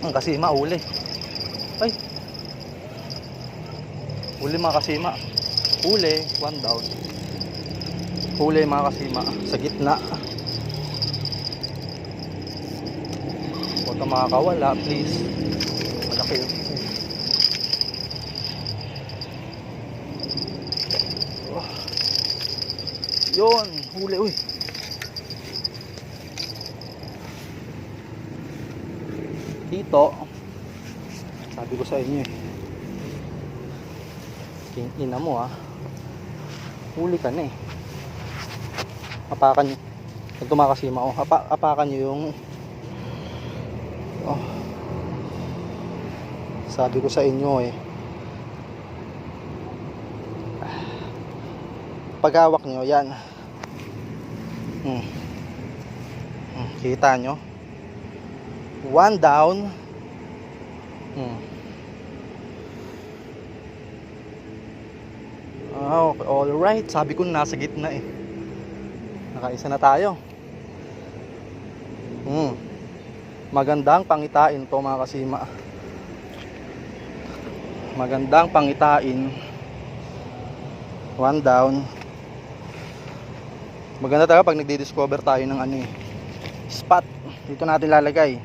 Ang kasima, uli. Ay. Uli mga kasima. Uli, one down. Huli mga kasima sa gitna. Huwag ka makakawala, please. Malaki yun. Oh. Yun, huli, uy. Dito, sabi ko sa inyo eh. King ina mo ah. Huli ka na eh. Apakan nyo. Pag tumakasima oh, apa, apakan nyo yung oh. Sabi ko sa inyo eh. Paghawak nyo, yan. Hmm. Hmm, kita nyo? One down. Hmm. Ah, okay. all right. Sabi ko nasa gitna eh. Nakaisa na tayo. Hmm. Magandang pangitain to mga kasima. Magandang pangitain. One down. Maganda talaga pag nagdi-discover tayo ng ano eh. Spot. Dito natin lalagay.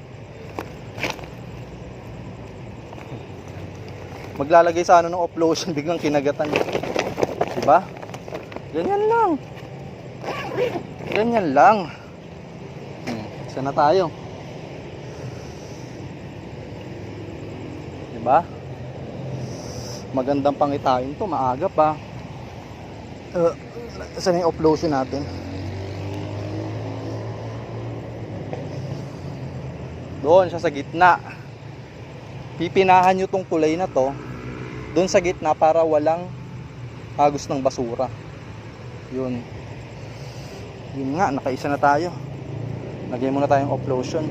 Maglalagay sa ano ng offlotion biglang kinagatan. Diba? Ganyan lang. Ganyan lang. Hmm, isa na tayo. Diba? Magandang pangitain to, maaga pa. Uh, saan yung offlotion natin? Doon siya sa gitna. Pipinahan nyo tong kulay na to doon sa gitna para walang agos ng basura. Yun. Yun nga, nakaisa na tayo. Lagay muna tayong offlotion.